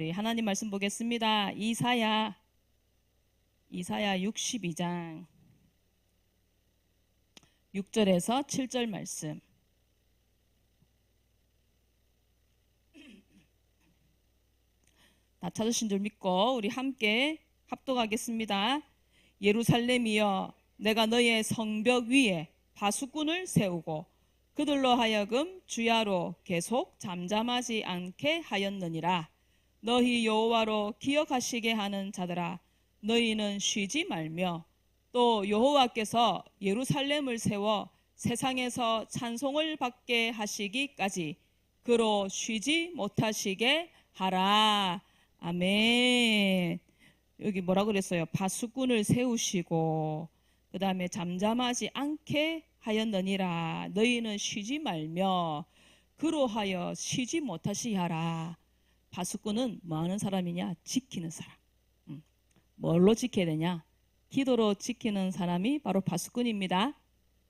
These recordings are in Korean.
우리 하나님 말씀 보겠습니다. 이사야 이사야 62장 6절에서 7절 말씀. 다 찾으신 줄 믿고 우리 함께 합독하겠습니다. 예루살렘이여 내가 너의 성벽 위에 바수꾼을 세우고 그들로 하여금 주야로 계속 잠잠하지 않게 하였느니라 너희 여호와로 기억하시게 하는 자들아 너희는 쉬지 말며 또 여호와께서 예루살렘을 세워 세상에서 찬송을 받게 하시기까지 그로 쉬지 못하시게 하라. 아멘. 여기 뭐라 그랬어요? 바수꾼을 세우시고 그 다음에 잠잠하지 않게 하였느니라. 너희는 쉬지 말며 그로하여 쉬지 못하시 하라 바수꾼은 뭐 하는 사람이냐? 지키는 사람. 음. 뭘로 지켜야 되냐? 기도로 지키는 사람이 바로 바수꾼입니다.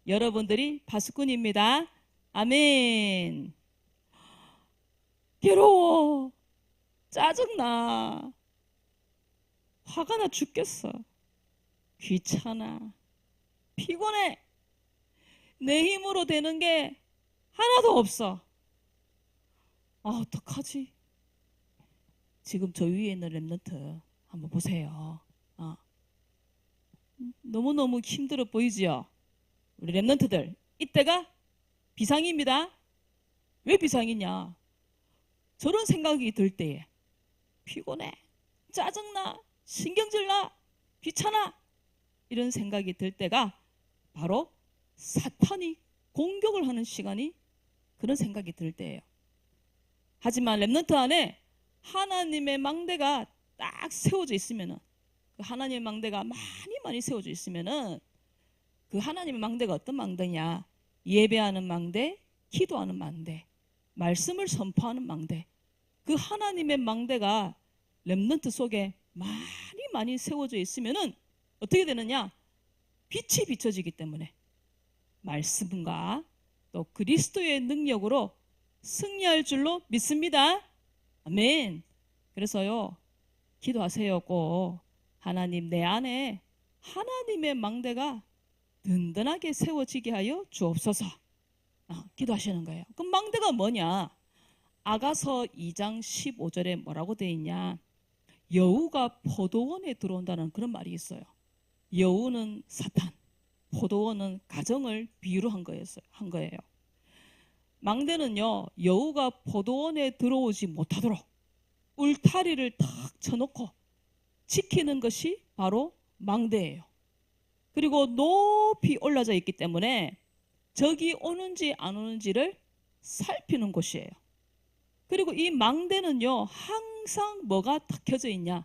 여러분들이 바수꾼입니다. 아멘. 괴로워. 짜증나. 화가 나 죽겠어. 귀찮아. 피곤해. 내 힘으로 되는 게 하나도 없어. 아, 어떡하지? 지금 저 위에 있는 랩런트 한번 보세요. 어. 너무너무 힘들어 보이지요? 우리 랩런트들 이때가 비상입니다. 왜 비상이냐? 저런 생각이 들 때에 피곤해, 짜증나, 신경질나, 귀찮아 이런 생각이 들 때가 바로 사탄이 공격을 하는 시간이 그런 생각이 들 때예요. 하지만 랩넌트 안에 하나님의 망대가 딱 세워져 있으면은 그 하나님의 망대가 많이 많이 세워져 있으면은 그 하나님의 망대가 어떤 망대냐? 예배하는 망대, 기도하는 망대, 말씀을 선포하는 망대. 그 하나님의 망대가 랩넌트 속에 많이 많이 세워져 있으면은 어떻게 되느냐? 빛이 비춰지기 때문에 말씀과 또 그리스도의 능력으로 승리할 줄로 믿습니다. 아멘. 그래서요, 기도하세요. 꼭 하나님 내 안에 하나님의 망대가 든든하게 세워지게 하여 주옵소서. 아, 기도하시는 거예요. 그럼 망대가 뭐냐? 아가서 2장 15절에 뭐라고 되어 있냐? 여우가 포도원에 들어온다는 그런 말이 있어요. 여우는 사탄, 포도원은 가정을 비유로 한 거였어요. 한 거예요. 망대는요 여우가 포도원에 들어오지 못하도록 울타리를 탁 쳐놓고 지키는 것이 바로 망대예요. 그리고 높이 올라져 있기 때문에 적이 오는지 안 오는지를 살피는 곳이에요. 그리고 이 망대는요 항상 뭐가 딱 켜져 있냐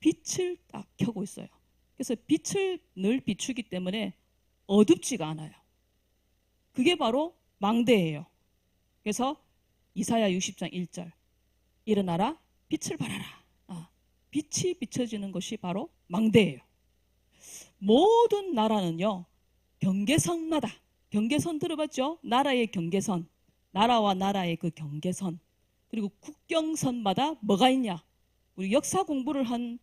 빛을 딱 켜고 있어요. 그래서 빛을 늘 비추기 때문에 어둡지가 않아요. 그게 바로 망대예요. 그래서 이사야 60장 1절 일어나라 빛을 발하라. 아, 빛이 비춰지는 것이 바로 망대예요. 모든 나라는요 경계선마다 경계선 들어봤죠? 나라의 경계선 나라와 나라의 그 경계선 그리고 국경선마다 뭐가 있냐? 우리 역사 공부를 한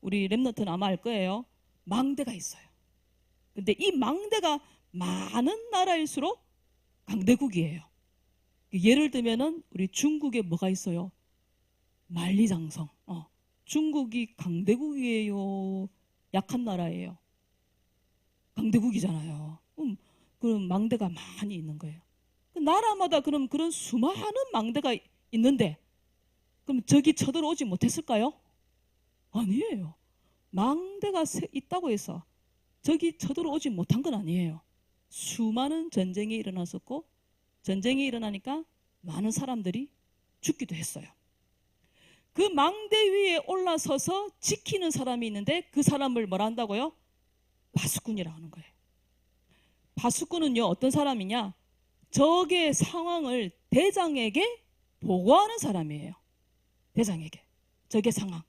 우리 랩너트는 아마 알 거예요. 망대가 있어요. 근데 이 망대가 많은 나라일수록 강대국이에요. 예를 들면은 우리 중국에 뭐가 있어요? 만리장성. 어, 중국이 강대국이에요. 약한 나라예요. 강대국이잖아요. 음, 그럼 망대가 많이 있는 거예요. 그 나라마다 그럼 그런 수많은 망대가 있는데 그럼 저기 쳐들어오지 못했을까요? 아니에요. 망대가 있다고 해서 저기 쳐들어오지 못한 건 아니에요. 수많은 전쟁이 일어났었고 전쟁이 일어나니까 많은 사람들이 죽기도 했어요. 그 망대 위에 올라서서 지키는 사람이 있는데 그 사람을 뭐라 한다고요? 바수꾼이라고 하는 거예요. 바수꾼은요 어떤 사람이냐? 적의 상황을 대장에게 보고하는 사람이에요. 대장에게 적의 상황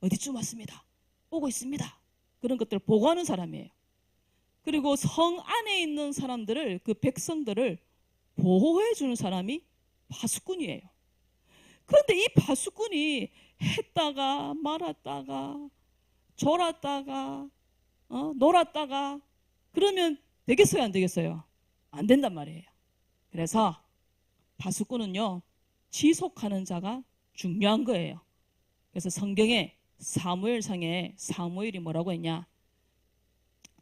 어디쯤 왔습니다. 오고 있습니다. 그런 것들을 보고하는 사람이에요. 그리고 성 안에 있는 사람들을 그 백성들을 보호해 주는 사람이 파수꾼이에요. 그런데 이 파수꾼이 했다가 말았다가 졸았다가 어, 놀았다가 그러면 되겠어요 안 되겠어요? 안 된단 말이에요. 그래서 파수꾼은요 지속하는 자가 중요한 거예요. 그래서 성경에 사무엘상에 사무엘이 뭐라고 했냐?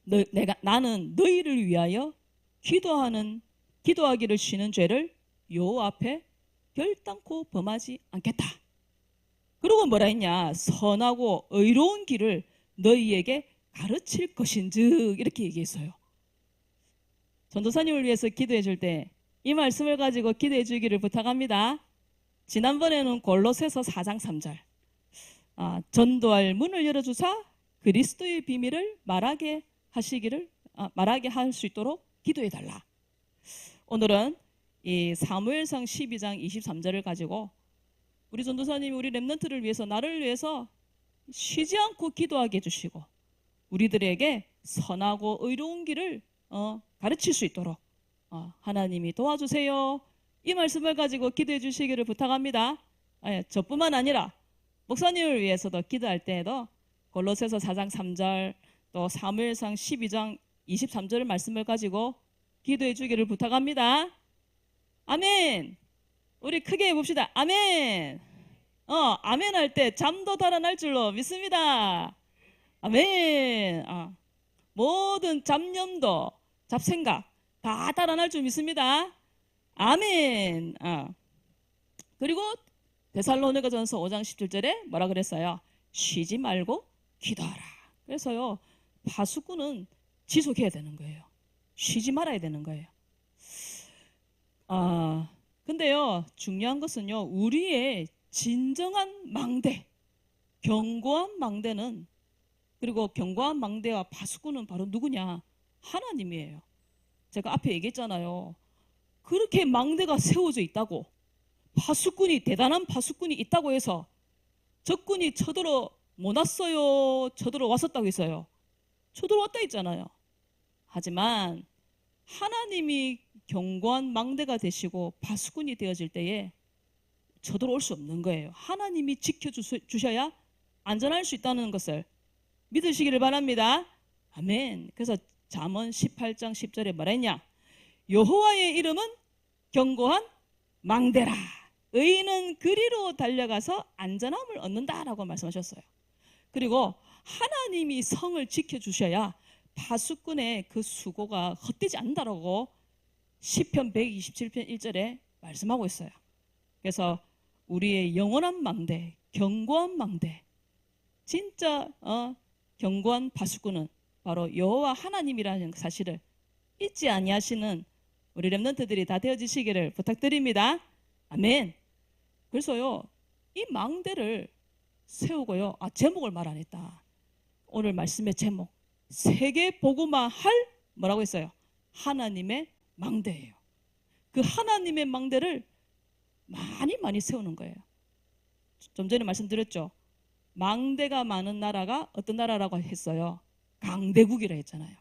너, 내가 나는 너희를 위하여 기도하는 기도하기를 쉬는 죄를 요 앞에 결단코 범하지 않겠다. 그리고 뭐라 했냐? 선하고 의로운 길을 너희에게 가르칠 것인즉 이렇게 얘기했어요. 전도사님을 위해서 기도해 줄 때 이 말씀을 가지고 기도해 주기를 부탁합니다. 지난번에는 골로새서 4장 3절 아, 전도할 문을 열어주사 그리스도의 비밀을 말하게 하시기를 아, 말하게 할 수 있도록 기도해 달라. 오늘은 이 사무엘상 12장 23절을 가지고 우리 전도사님이 우리 렘넌트를 위해서 나를 위해서 쉬지 않고 기도하게 해주시고 우리들에게 선하고 의로운 길을 어, 가르칠 수 있도록 어, 하나님이 도와주세요. 이 말씀을 가지고 기도해 주시기를 부탁합니다. 예, 저뿐만 아니라 목사님을 위해서도 기도할 때에도 골로새서 4장 3절 또 사무엘상 12장 23절 말씀을 가지고 기도해 주기를 부탁합니다. 아멘. 우리 크게 해 봅시다. 아멘. 어, 아멘 할 때 잠도 달아날 줄로 믿습니다. 아멘. 아, 모든 잡념도, 잡생각 다 달아날 줄 믿습니다. 아멘. 아. 그리고 데살로니가 전서 5장 17절에 뭐라 그랬어요? 쉬지 말고 기도하라. 그래서요. 파수꾼은 지속해야 되는 거예요. 쉬지 말아야 되는 거예요. 아, 근데요. 중요한 것은요. 우리의 진정한 망대, 견고한 망대는 그리고 견고한 망대와 파수꾼은 바로 누구냐? 하나님이에요. 제가 앞에 얘기했잖아요. 그렇게 망대가 세워져 있다고 파수꾼이 대단한 파수꾼이 있다고 해서 적군이 쳐들어 못 왔어요. 쳐들어 왔었다고 했어요. 쳐들어 왔다 했잖아요. 하지만 하나님이 견고한 망대가 되시고 파수꾼이 되어질 때에 쳐들어올 수 없는 거예요. 하나님이 지켜주셔야 안전할 수 있다는 것을 믿으시기를 바랍니다. 아멘. 그래서 잠언 18장 10절에 말했냐? 여호와의 이름은 견고한 망대라. 의인은 그리로 달려가서 안전함을 얻는다라고 말씀하셨어요. 그리고 하나님이 성을 지켜주셔야 파수꾼의 그 수고가 헛되지 않는다라고 시편 127편 1절에 말씀하고 있어요. 그래서 우리의 영원한 망대, 견고한 망대, 진짜 어, 견고한 파수꾼은 바로 여호와 하나님이라는 사실을 잊지 아니하시는 우리 렘넌트들이 다 되어지시기를 부탁드립니다. 아멘. 그래서요 이 망대를 세우고요. 아 제목을 말 안 했다. 오늘 말씀의 제목 세계 복음화 할 뭐라고 했어요? 하나님의 망대예요. 그 하나님의 망대를 많이 많이 세우는 거예요. 좀 전에 말씀드렸죠. 망대가 많은 나라가 어떤 나라라고 했어요? 강대국이라 했잖아요.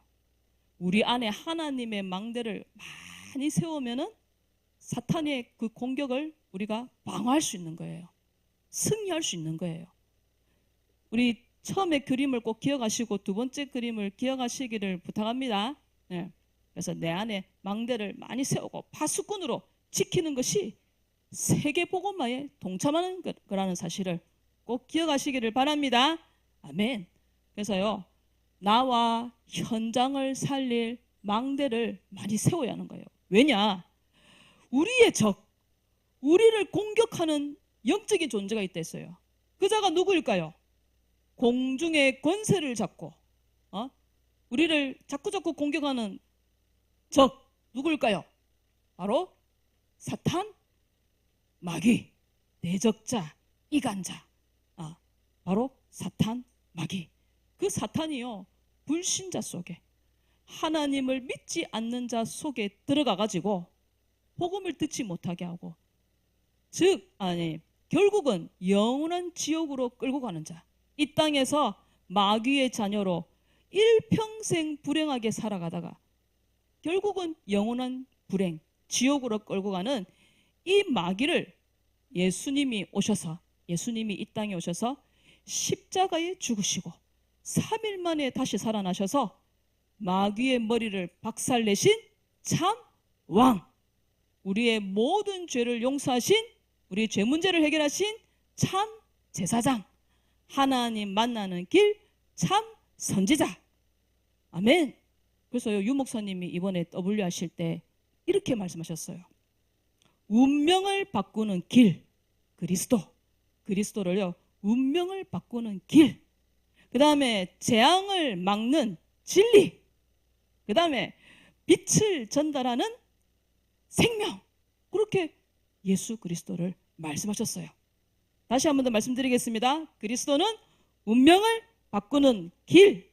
우리 안에 하나님의 망대를 많이 세우면은 사탄의 그 공격을 우리가 방어할 수 있는 거예요. 승리할 수 있는 거예요. 우리 처음에 그림을 꼭 기억하시고 두 번째 그림을 기억하시기를 부탁합니다. 네. 그래서 내 안에 망대를 많이 세우고 파수꾼으로 지키는 것이 세계 복음화에 동참하는 거라는 사실을 꼭 기억하시기를 바랍니다. 아멘. 그래서요, 나와 현장을 살릴 망대를 많이 세워야 하는 거예요. 왜냐? 우리의 적, 우리를 공격하는 영적인 존재가 있다 했어요. 그 자가 누구일까요? 공중의 권세를 잡고, 어? 우리를 자꾸자꾸 공격하는 적, 누구일까요? 바로 사탄, 마귀, 대적자, 이간자. 아, 바로 사탄, 마귀. 그 사탄이요, 불신자 속에, 하나님을 믿지 않는 자 속에 들어가 가지고 복음을 듣지 못하게 하고, 즉, 아니, 결국은 영원한 지옥으로 끌고 가는 자. 이 땅에서 마귀의 자녀로 일평생 불행하게 살아가다가 결국은 영원한 불행, 지옥으로 끌고 가는 이 마귀를 예수님이 오셔서 예수님이 이 땅에 오셔서 십자가에 죽으시고 3일 만에 다시 살아나셔서 마귀의 머리를 박살내신 참 왕. 우리의 모든 죄를 용서하신 우리 죄 문제를 해결하신 참 제사장. 하나님 만나는 길 참 선지자. 아멘. 그래서 요 유 목사님이 이번에 W 하실 때 이렇게 말씀하셨어요. 운명을 바꾸는 길 그리스도. 그리스도를요 운명을 바꾸는 길. 그 다음에 재앙을 막는 진리. 그 다음에 빛을 전달하는 생명. 그렇게 예수 그리스도를 말씀하셨어요. 다시 한 번 더 말씀드리겠습니다. 그리스도는 운명을 바꾸는 길,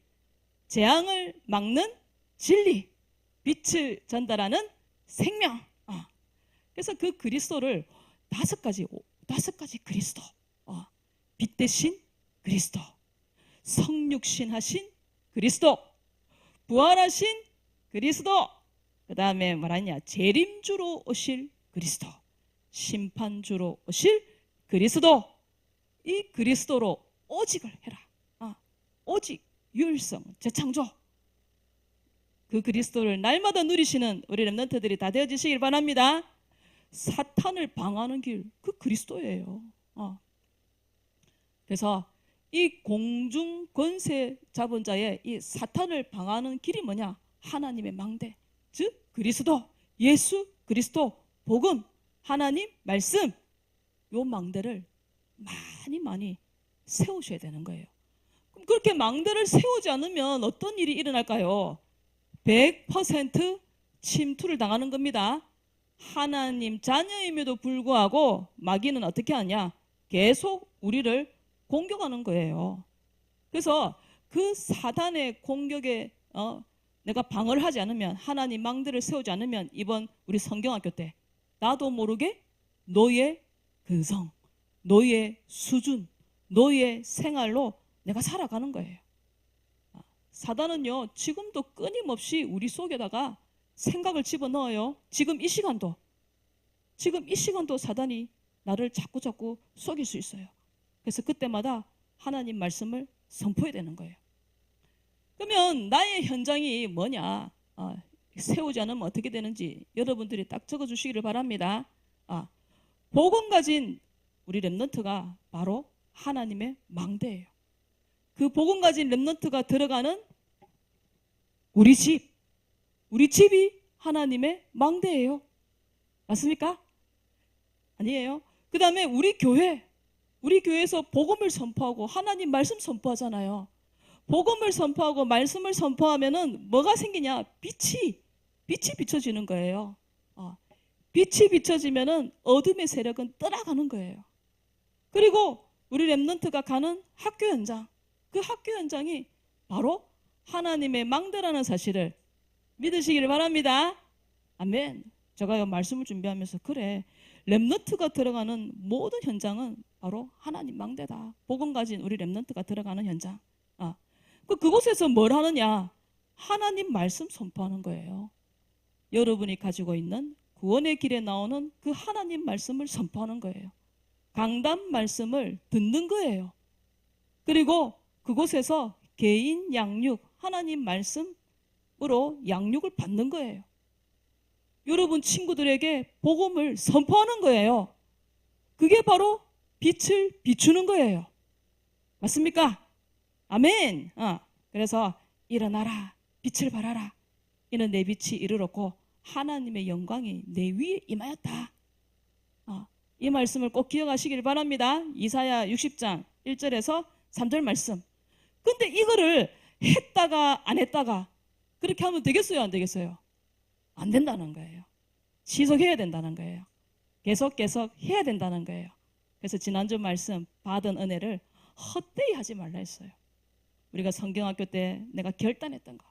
재앙을 막는 진리, 빛을 전달하는 생명. 아, 그래서 그 그리스도를 다섯 가지, 다섯 가지 그리스도. 아, 빛 대신 그리스도. 성육신 하신 그리스도. 부활하신 그리스도. 그 다음에 말하냐, 재림주로 오실 그리스도. 심판주로 오실 그리스도. 이 그리스도로 오직을 해라. 아, 오직, 유일성, 재창조. 그 그리스도를 날마다 누리시는 우리 렘넌트들이 다 되어지시길 바랍니다. 사탄을 방하는 길, 그 그리스도예요. 어. 그래서 이 공중 권세 잡은 자의 이 사탄을 방하는 길이 뭐냐? 하나님의 망대, 즉 그리스도, 예수 그리스도, 복음, 하나님 말씀, 요 망대를 많이 많이 세우셔야 되는 거예요. 그럼 그렇게 망대를 세우지 않으면 어떤 일이 일어날까요? 100% 침투를 당하는 겁니다. 하나님 자녀임에도 불구하고 마귀는 어떻게 하냐? 계속 우리를 공격하는 거예요. 그래서 그 사단의 공격에 어, 내가 방어를 하지 않으면 하나님 망대를 세우지 않으면 이번 우리 성경학교 때 나도 모르게 너의 근성, 너의 수준, 너의 생활로 내가 살아가는 거예요. 아, 사단은요, 지금도 끊임없이 우리 속에다가 생각을 집어넣어요. 지금 이 시간도. 지금 이 시간도 사단이 나를 자꾸 자꾸 속일 수 있어요. 그래서 그때마다 하나님 말씀을 선포해야 되는 거예요. 그러면 나의 현장이 뭐냐? 아, 세우지 않으면 어떻게 되는지 여러분들이 딱 적어 주시기를 바랍니다. 아, 복음 가진 우리 랩런트가 바로 하나님의 망대예요. 그 복음 가진 랩런트가 들어가는 우리 집, 우리 집이 하나님의 망대예요. 맞습니까? 아니에요. 그 다음에 우리 교회, 우리 교회에서 복음을 선포하고 하나님 말씀 선포하잖아요. 복음을 선포하고 말씀을 선포하면은 뭐가 생기냐? 빛이, 빛이 비춰지는 거예요. 어, 빛이 비춰지면은 어둠의 세력은 떠나가는 거예요. 그리고 우리 랩런트가 가는 학교 현장, 그 학교 현장이 바로 하나님의 망대라는 사실을 믿으시기를 바랍니다. 아멘. 제가 말씀을 준비하면서 그래 랩너트가 들어가는 모든 현장은 바로 하나님 망대다. 복음 가진 우리 랩너트가 들어가는 현장. 아, 그 그곳에서 뭘 하느냐? 하나님 말씀 선포하는 거예요. 여러분이 가지고 있는 구원의 길에 나오는 그 하나님 말씀을 선포하는 거예요. 강단 말씀을 듣는 거예요. 그리고 그곳에서 개인 양육, 하나님 말씀으로 양육을 받는 거예요. 여러분 친구들에게 복음을 선포하는 거예요. 그게 바로 빛을 비추는 거예요. 맞습니까? 아멘. 어, 그래서 일어나라, 빛을 발하라. 이는 내 빛이 이르렀고 하나님의 영광이 내 위에 임하였다. 어, 이 말씀을 꼭 기억하시길 바랍니다. 이사야 60장 1절에서 3절 말씀. 근데 이거를 했다가 안 했다가 그렇게 하면 되겠어요, 안 되겠어요? 안 된다는 거예요. 지속해야 된다는 거예요. 계속 계속 해야 된다는 거예요. 그래서 지난주 말씀 받은 은혜를 헛되이 하지 말라 했어요. 우리가 성경학교 때 내가 결단했던 거,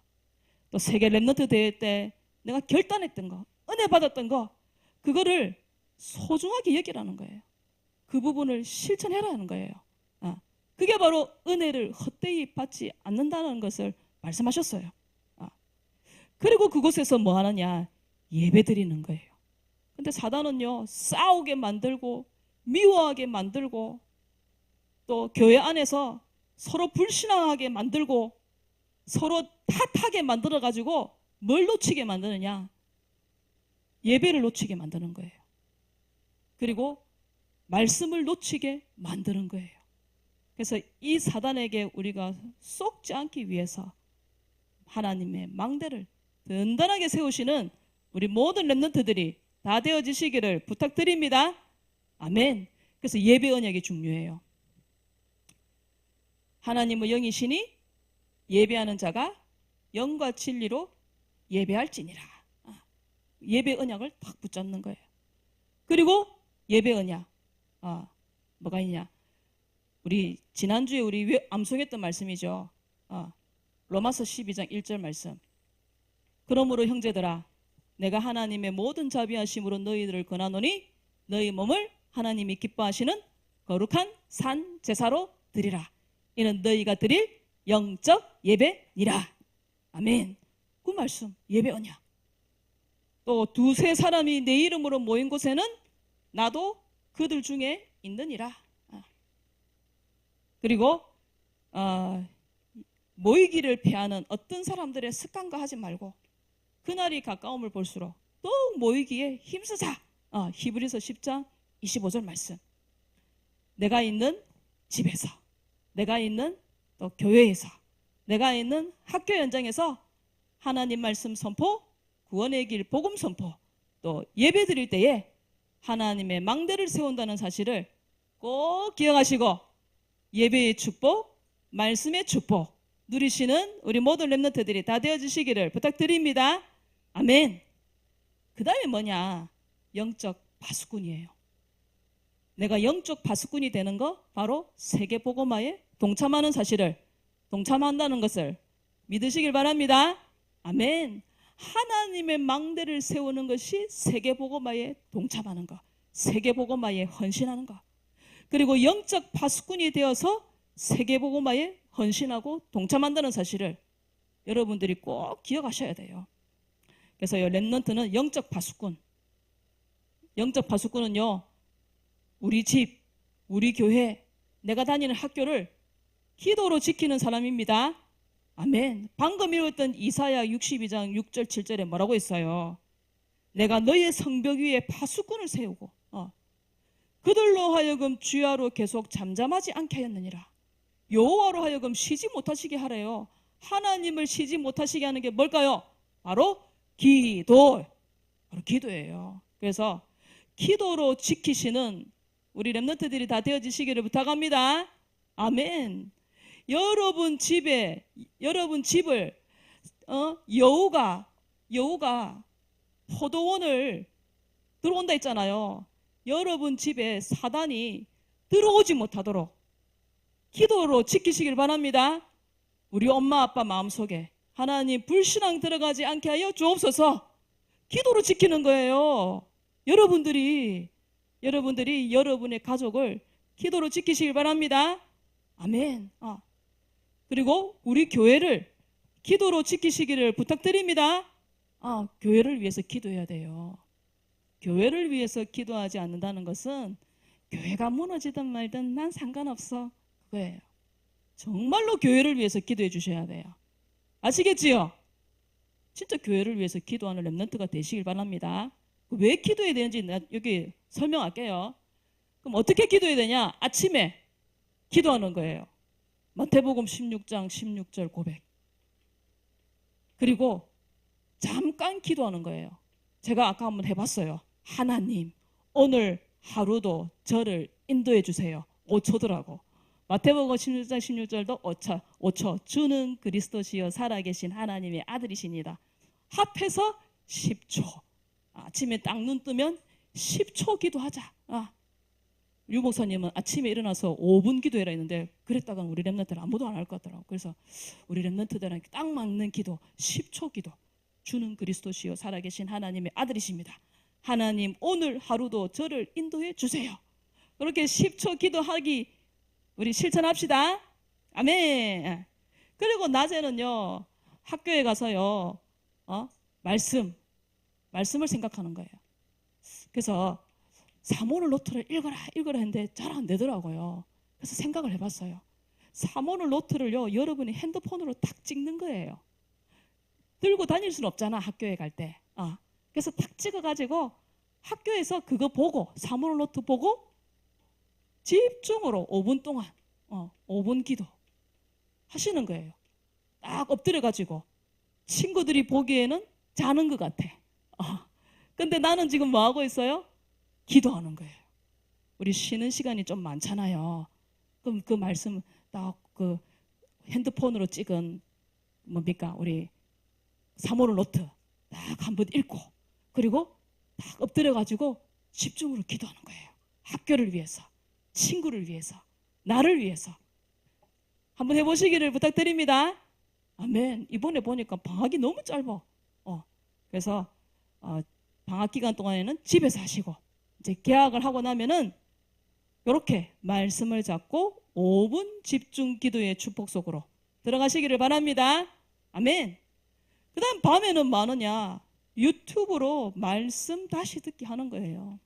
또 세계 랩너트 대회 때 내가 결단했던 거, 은혜 받았던 거, 그거를 소중하게 여기라는 거예요. 그 부분을 실천해라는 거예요. 아, 그게 바로 은혜를 헛되이 받지 않는다는 것을 말씀하셨어요. 아, 그리고 그곳에서 뭐 하느냐? 예배 드리는 거예요. 근데 사단은요, 싸우게 만들고 미워하게 만들고 또 교회 안에서 서로 불신앙하게 만들고 서로 탓하게 만들어 가지고 뭘 놓치게 만드느냐? 예배를 놓치게 만드는 거예요. 그리고 말씀을 놓치게 만드는 거예요. 그래서 이 사단에게 우리가 쏙지 않기 위해서 하나님의 망대를 든든하게 세우시는 우리 모든 렘넌트들이 다 되어지시기를 부탁드립니다. 아멘. 그래서 예배 언약이 중요해요. 하나님의 영이시니 예배하는 자가 영과 진리로 예배할지니라. 아, 예배 언약을 딱 붙잡는 거예요. 그리고 예배 언약. 아, 뭐가 있냐? 우리 지난주에 우리 외- 암송했던 말씀이죠. 아, 로마서 12장 1절 말씀. 그러므로 형제들아 내가 하나님의 모든 자비하심으로 너희들을 권하노니 너희 몸을 하나님이 기뻐하시는 거룩한 산 제사로 드리라. 이는 너희가 드릴 영적 예배니라. 아멘. 그 말씀 예배 언약. 또 두세 사람이 내 이름으로 모인 곳에는 나도 그들 중에 있느니라. 아. 그리고 어, 모이기를 패하는 어떤 사람들의 습관과 하지 말고 그날이 가까움을 볼수록 더욱 모이기에 힘쓰자. 어, 히브리서 10장 25절 말씀. 내가 있는 집에서, 내가 있는 또 교회에서, 내가 있는 학교 현장에서 하나님 말씀 선포, 구원의 길 복음 선포, 또 예배 드릴 때에 하나님의 망대를 세운다는 사실을 꼭 기억하시고 예배의 축복, 말씀의 축복 누리시는 우리 모든 렘너트들이 다 되어주시기를 부탁드립니다. 아멘. 그 다음에 뭐냐? 영적 파수꾼이에요. 내가 영적 파수꾼이 되는 거 바로 세계 복음화에 동참하는 사실을 동참한다는 것을 믿으시길 바랍니다. 아멘. 하나님의 망대를 세우는 것이 세계 복음화에 동참하는 것, 세계 복음화에 헌신하는 것. 그리고 영적 파수꾼이 되어서 세계 복음화에 헌신하고 동참한다는 사실을 여러분들이 꼭 기억하셔야 돼요. 그래서 요 랩넌트는 영적 파수꾼. 영적 파수꾼은요. 우리 집, 우리 교회, 내가 다니는 학교를 기도로 지키는 사람입니다. 아멘. 방금 읽었던 이사야 62장 6절 7절에 뭐라고 했어요? 내가 너의 성벽 위에 파수꾼을 세우고 어, 그들로 하여금 주야로 계속 잠잠하지 않게 하였느니라. 여호와로 하여금 쉬지 못하시게 하래요. 하나님을 쉬지 못하시게 하는 게 뭘까요? 바로 기도. 바로 기도예요. 그래서 기도로 지키시는 우리 렘너트들이 다 되어지시기를 부탁합니다. 아멘. 여러분 집에 여러분 집을 어, 여우가 여우가 포도원을 들어온다 했잖아요. 여러분 집에 사단이 들어오지 못하도록 기도로 지키시길 바랍니다. 우리 엄마 아빠 마음속에 하나님 불신앙 들어가지 않게 하여 주옵소서. 기도로 지키는 거예요. 여러분들이 여러분들이 여러분의 가족을 기도로 지키시길 바랍니다. 아멘. 아. 그리고 우리 교회를 기도로 지키시기를 부탁드립니다. 아, 교회를 위해서 기도해야 돼요. 교회를 위해서 기도하지 않는다는 것은 교회가 무너지든 말든 난 상관없어. 그거예요. 정말로 교회를 위해서 기도해 주셔야 돼요. 아시겠지요? 진짜 교회를 위해서 기도하는 랩런트가 되시길 바랍니다. 왜 기도해야 되는지 나 여기 설명할게요. 그럼 어떻게 기도해야 되냐? 아침에 기도하는 거예요. 마태복음 16장 16절 고백. 그리고 잠깐 기도하는 거예요. 제가 아까 한번 해봤어요. 하나님, 오늘 하루도 저를 인도해 주세요. 5초더라고. 마태복음 16장 16절도 5초, 5초. 주는 그리스도시여 살아계신 하나님의 아들이십니다. 합해서 10초. 아침에 딱 눈 뜨면 10초 기도하자. 아. 유 목사님은 아침에 일어나서 5분 기도해라 했는데 그랬다가 우리 랩런트는 아무도 안 할 것 같더라고. 그래서 우리 랩런트들한테 딱 맞는 기도 10초 기도. 주는 그리스도시요 살아계신 하나님의 아들이십니다. 하나님 오늘 하루도 저를 인도해 주세요. 그렇게 10초 기도하기 우리 실천합시다. 아멘. 그리고 낮에는요 학교에 가서요 어? 말씀 말씀을 생각하는 거예요. 그래서 사모를 노트를 읽어라 읽어라 했는데 잘 안 되더라고요. 그래서 생각을 해봤어요. 사모를 노트를요 여러분이 핸드폰으로 탁 찍는 거예요. 들고 다닐 수는 없잖아 학교에 갈 때. 아, 그래서 탁 찍어가지고 학교에서 그거 보고 사모를 노트 보고 집중으로 5분 동안 어, 5분 기도 하시는 거예요. 딱 엎드려가지고 친구들이 보기에는 자는 것 같아. 아, 근데 나는 지금 뭐 하고 있어요? 기도하는 거예요. 우리 쉬는 시간이 좀 많잖아요. 그럼 그 말씀 딱 그 핸드폰으로 찍은 뭡니까 우리 사모를 노트 딱 한번 읽고 그리고 딱 엎드려 가지고 집중으로 기도하는 거예요. 학교를 위해서, 친구를 위해서, 나를 위해서 한번 해보시기를 부탁드립니다. 아멘. 이번에 보니까 방학이 너무 짧아. 어, 그래서 어, 방학 기간 동안에는 집에서 하시고 이제 개학을 하고 나면은 이렇게 말씀을 잡고 5분 집중 기도의 축복 속으로 들어가시기를 바랍니다. 아멘. 그 다음 밤에는 뭐 하느냐? 유튜브로 말씀 다시 듣기 하는 거예요.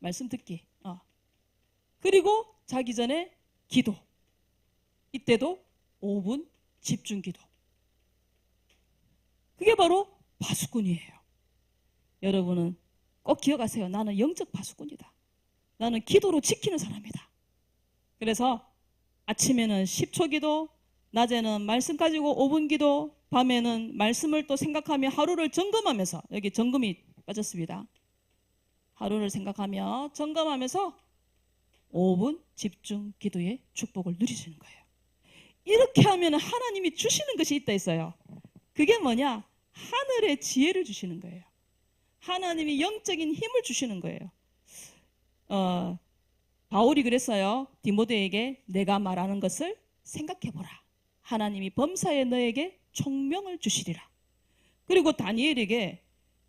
말씀 듣기. 어. 그리고 자기 전에 기도. 이때도 5분 집중 기도. 그게 바로 파수꾼이에요. 여러분은 꼭 기억하세요. 나는 영적 파수꾼이다. 나는 기도로 지키는 사람이다. 그래서 아침에는 10초 기도, 낮에는 말씀 가지고 5분 기도, 밤에는 말씀을 또 생각하며 하루를 점검하면서 여기 점검이 빠졌습니다. 하루를 생각하며 점검하면서 5분 집중 기도의 축복을 누리시는 거예요. 이렇게 하면 하나님이 주시는 것이 있다 있어요. 그게 뭐냐? 하늘의 지혜를 주시는 거예요. 하나님이 영적인 힘을 주시는 거예요. 어, 바울이 그랬어요. 디모데에게 내가 말하는 것을 생각해 보라. 하나님이 범사에 너에게 총명을 주시리라. 그리고 다니엘에게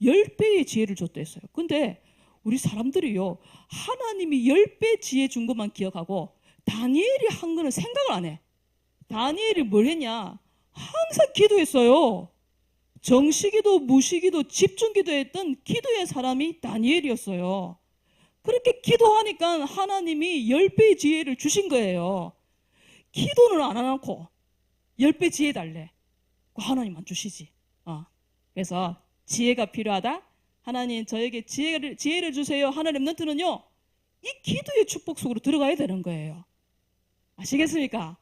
열 배의 지혜를 줬다 했어요. 근데 우리 사람들이요. 하나님이 열배 지혜 준 것만 기억하고 다니엘이 한 거는 생각을 안 해. 다니엘이 뭘 했냐? 항상 기도했어요. 정시기도 무시기도 집중기도 했던 기도의 사람이 다니엘이었어요. 그렇게 기도하니까 하나님이 열 배의 지혜를 주신 거예요. 기도는 안 해놓고 열배 지혜 달래. 그 하나님만 주시지. 어. 그래서 지혜가 필요하다. 하나님 저에게 지혜를 지혜를 주세요. 하나님 넌트는요. 이 기도의 축복 속으로 들어가야 되는 거예요. 아시겠습니까?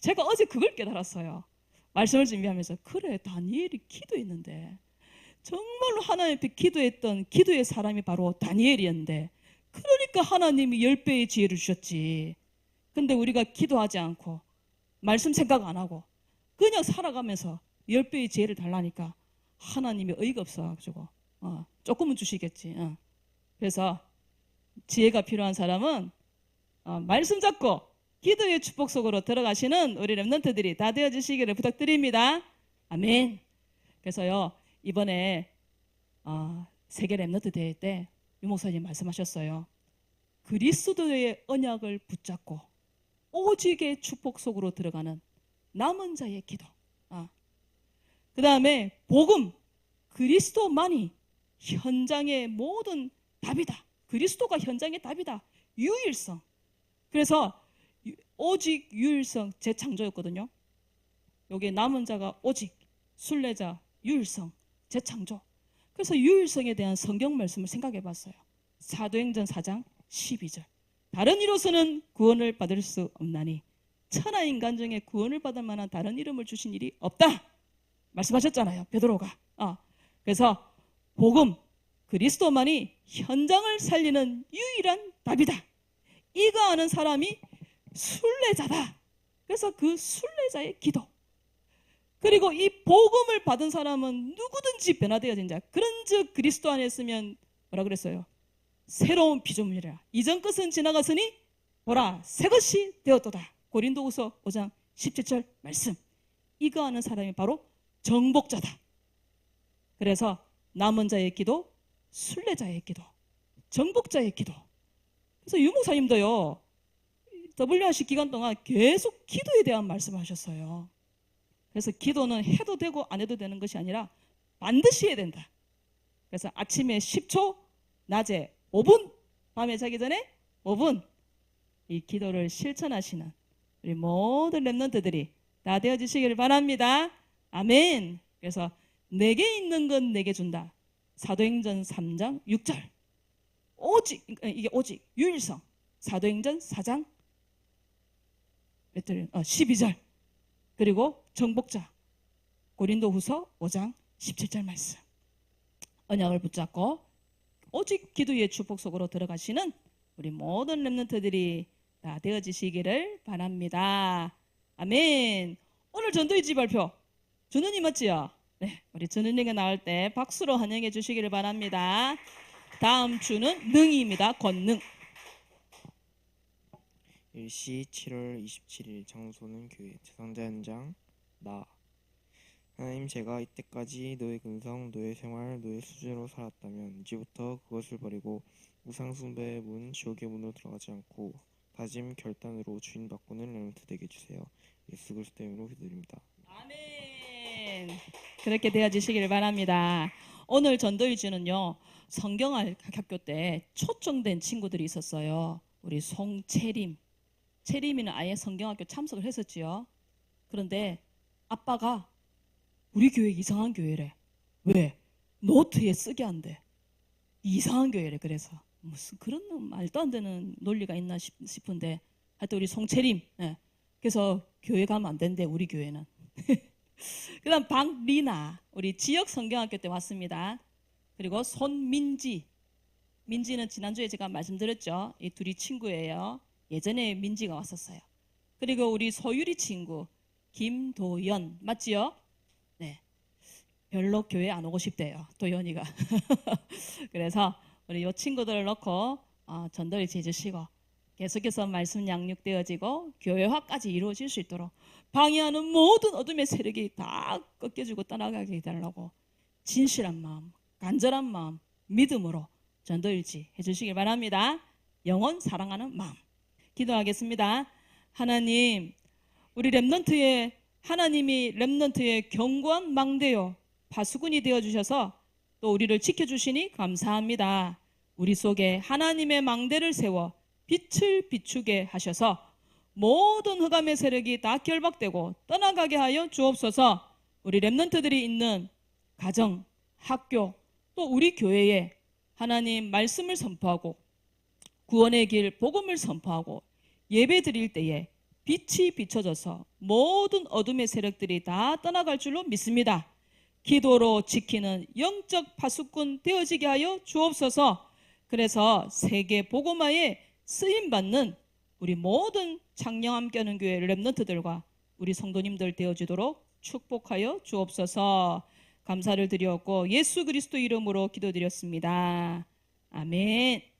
제가 어제 그걸 깨달았어요. 말씀을 준비하면서 그래 다니엘이 기도했는데 정말로 하나님 앞에 기도했던 기도의 사람이 바로 다니엘이었는데 그러니까 하나님이 열 배의 지혜를 주셨지. 근데 우리가 기도하지 않고 말씀 생각 안 하고 그냥 살아가면서 열 배의 지혜를 달라니까 하나님이 의가 없어가지고 어, 조금은 주시겠지. 어. 그래서 지혜가 필요한 사람은 어, 말씀 잡고 기도의 축복 속으로 들어가시는 우리 랩런트들이 다 되어주시기를 부탁드립니다. 아멘. 그래서요 이번에 어, 세계 랩런트 대회 때 유목사님 말씀하셨어요. 그리스도의 언약을 붙잡고 오직의 축복 속으로 들어가는 남은 자의 기도. 아. 그 다음에 복음 그리스도만이 현장의 모든 답이다. 그리스도가 현장의 답이다. 유일성. 그래서 유- 오직 유일성 재창조였거든요. 여기 남은 자가 오직 순례자 유일성 재창조. 그래서 유일성에 대한 성경 말씀을 생각해 봤어요. 사도행전 4장 12절. 다른 이로서는 구원을 받을 수 없나니 천하 인간 중에 구원을 받을 만한 다른 이름을 주신 일이 없다. 말씀하셨잖아요. 베드로가. 아, 그래서 복음 그리스도만이 현장을 살리는 유일한 답이다. 이거 아는 사람이 순례자다. 그래서 그 순례자의 기도. 그리고 이 복음을 받은 사람은 누구든지 변화되어진 자. 그런즉 그리스도 안에 있으면 뭐라 그랬어요? 새로운 피조물이라. 이전 것은 지나갔으니 보라 새 것이 되었도다. 고린도후서 5장 17절 말씀. 이거 하는 사람이 바로 정복자다. 그래서 남은 자의 기도, 순례자의 기도, 정복자의 기도. 그래서 유목사님도요. WRC 기간 동안 계속 기도에 대한 말씀하셨어요. 그래서 기도는 해도 되고 안 해도 되는 것이 아니라 반드시 해야 된다. 그래서 아침에 10초, 낮에 5분 밤에 자기 전에 5분 이 기도를 실천하시는 우리 모든 렘넌트들이 다 되어주시기를 바랍니다. 아멘. 그래서 내게 있는 건 내게 준다. 사도행전 3장 6절. 오직 이게 오직 유일성. 사도행전 4장 몇 절? 어, 12절. 그리고 정복자 고린도후서 5장 17절 말씀. 언약을 붙잡고 오직 기도의 축복 속으로 들어가시는 우리 모든 렘넌트들이 다 되어지시기를 바랍니다. 아멘. 오늘 전도의지 발표 준은이 맞지요? 네, 우리 준은이가 나올 때 박수로 환영해 주시기를 바랍니다. 다음 주는 능이입니다. 권능. 일시 7월 27일 장소는 교회 제상자 현장 나 하나님 제가 이때까지 너의 근성, 너의 생활, 너의 수준으로 살았다면 이제부터 그것을 버리고 우상숭배의 문, 지옥의 문으로 들어가지 않고 다짐 결단으로 주인 바꾸는 렘트 되게 해주세요. 예수 그리스도 이름으로 기도드립니다. 아멘. 그렇게 되어지시기를 바랍니다. 오늘 전도의주는요 성경학 학교 때 초청된 친구들이 있었어요. 우리 송채림, 채림이는 아예 성경학교 참석을 했었지요. 그런데 아빠가 우리 교회 이상한 교회래. 왜? 노트에 쓰게 한대. 이상한 교회래. 그래서 무슨 그런 말도 안 되는 논리가 있나 싶, 싶은데 하여튼 우리 송채림. 예. 그래서 교회 가면 안 된대 우리 교회는. 그다음 박리나 우리 지역 성경학교 때 왔습니다. 그리고 손민지 민지는 지난주에 제가 말씀드렸죠. 이 둘이 친구예요. 예전에 민지가 왔었어요. 그리고 우리 소유리 친구 김도연 맞지요? 네. 별로 교회 안 오고 싶대요. 도연이가. 그래서 우리 요 친구들을 놓고 어, 전도를 해주시고 계속해서 말씀 양육되어지고 교회화까지 이루어질 수 있도록 방해하는 모든 어둠의 세력이 다 꺾여주고 떠나가게 해달라고 진실한 마음, 간절한 마음, 믿음으로 전도일지 해주시길 바랍니다. 영원 사랑하는 마음. 기도하겠습니다. 하나님, 우리 랩넌트의 하나님이 랩넌트의 견고한 망대요 파수꾼이 되어 주셔서 또 우리를 지켜 주시니 감사합니다. 우리 속에 하나님의 망대를 세워 빛을 비추게 하셔서 모든 흑암의 세력이 다 결박되고 떠나가게 하여 주옵소서. 우리 랩넌트들이 있는 가정, 학교, 또 우리 교회에 하나님 말씀을 선포하고 구원의 길 복음을 선포하고 예배 드릴 때에 빛이 비춰져서 모든 어둠의 세력들이 다 떠나갈 줄로 믿습니다. 기도로 지키는 영적 파수꾼 되어지게 하여 주옵소서. 그래서 세계 복음화에 쓰임 받는 우리 모든 창녕 함께하는 교회 랩런트들과 우리 성도님들 되어지도록 축복하여 주옵소서. 감사를 드렸고 예수 그리스도 이름으로 기도드렸습니다. 아멘.